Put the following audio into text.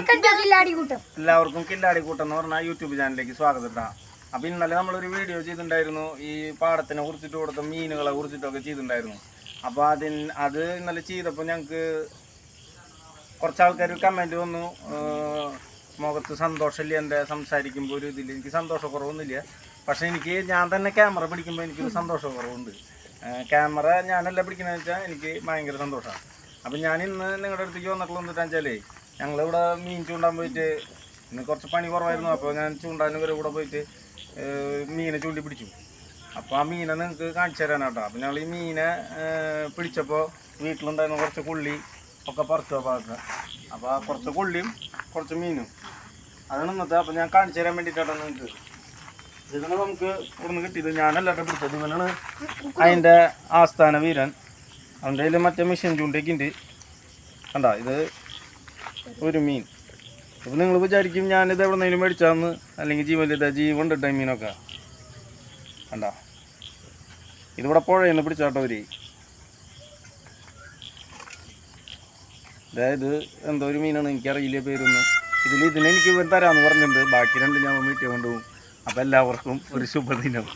എല്ലാവർക്കും കില്ലാടി കൂട്ടം എന്ന് പറഞ്ഞ യൂട്യൂബ് ചാനലിലേക്ക് സ്വാഗതം അപ്പൊ ഇന്നലെ നമ്മളൊരു വീഡിയോ ചെയ്തിട്ടുണ്ടായിരുന്നു. ഈ പാടത്തിനെ കുറിച്ചിട്ട് കൊടുത്ത മീനുകളെ കുറിച്ചിട്ടൊക്കെ ചെയ്തിട്ടുണ്ടായിരുന്നു. അപ്പൊ അതിന് അത് ഇന്നലെ ചെയ്തപ്പോൾ ഞങ്ങൾക്ക് കുറച്ച് ആൾക്കാർ കമന്റ് വന്നു മുഖത്ത് സന്തോഷമില്ല എന്റെ സംസാരിക്കുമ്പോൾ ഒരു ഇതില്ല. എനിക്ക് സന്തോഷക്കുറവൊന്നുമില്ല. പക്ഷെ എനിക്ക് ഞാൻ തന്നെ ക്യാമറ പിടിക്കുമ്പോൾ എനിക്കൊരു സന്തോഷക്കുറവുണ്ട്. ക്യാമറ ഞാനല്ല പിടിക്കണമെന്ന് വെച്ചാൽ എനിക്ക് ഭയങ്കര സന്തോഷമാണ് അപ്പം ഞാൻ ഇന്ന് നിങ്ങളുടെ അടുത്തേക്ക് വന്നിട്ടുള്ള എന്താ വെച്ചാലേ ഞങ്ങളിവിടെ മീൻ ചൂണ്ടാൻ പോയിട്ട് ഇന്ന് കുറച്ച് പണി കുറവായിരുന്നു. അപ്പോൾ ഞാൻ ചൂണ്ടാൻ ഇവരെ കൂടെ പോയിട്ട് മീനെ ചൂണ്ടി പിടിച്ചു. അപ്പോൾ ആ മീനെ നിങ്ങൾക്ക് കാണിച്ചു തരാനാട്ടോ അപ്പോൾ ഞങ്ങൾ ഈ മീനെ പിടിച്ചപ്പോൾ വീട്ടിലുണ്ടായിരുന്ന കുറച്ച് കുള്ളി ഒക്കെ പറിച്ചു അപ്പോൾ അപ്പോൾ ആ കുറച്ച് കുള്ളിയും കുറച്ച് മീനും അതാണ് ഇന്നത്തെ. അപ്പോൾ ഞാൻ കാണിച്ചു തരാൻ വേണ്ടിയിട്ടാണ് നിങ്ങൾക്ക്. ഇതാണ് നമുക്ക് ഇവിടുന്ന് കിട്ടിയത്. ഞാനല്ലാട്ടെ പിടിച്ചത്. ഇവനാണ് അതിന്റെ ആസ്ഥാന വീരൻ. കയ്യിൽ മറ്റേ മെഷീൻ ചൂണ്ടയൊക്കെ ഉണ്ട്. കണ്ട? ഇത് ഒരു മീൻ. അപ്പോൾ നിങ്ങൾ വിചാരിക്കും ഞാനിത് എവിടെ നിന്നെങ്കിലും മേടിച്ചാന്ന് അല്ലെങ്കിൽ ജീവനിലിത ജീവൻ ഉണ്ട് മീനൊക്കെ. കണ്ട? ഇതിവിടെ പുഴയെന്ന് പിടിച്ചാട്ടോ ഒരു അതായത് എന്തോ ഒരു മീനാണ് എനിക്കറിയില്ല പേരൊന്നും. ഇതിൽ ഇതിനെനിക്ക് തരാമെന്ന് പറഞ്ഞിട്ടുണ്ട്. ബാക്കി രണ്ട് ഞാൻ വീട്ടിൽ കൊണ്ടുപോകും. അപ്പോൾ എല്ലാവർക്കും ഒരു ശുഭദിനം.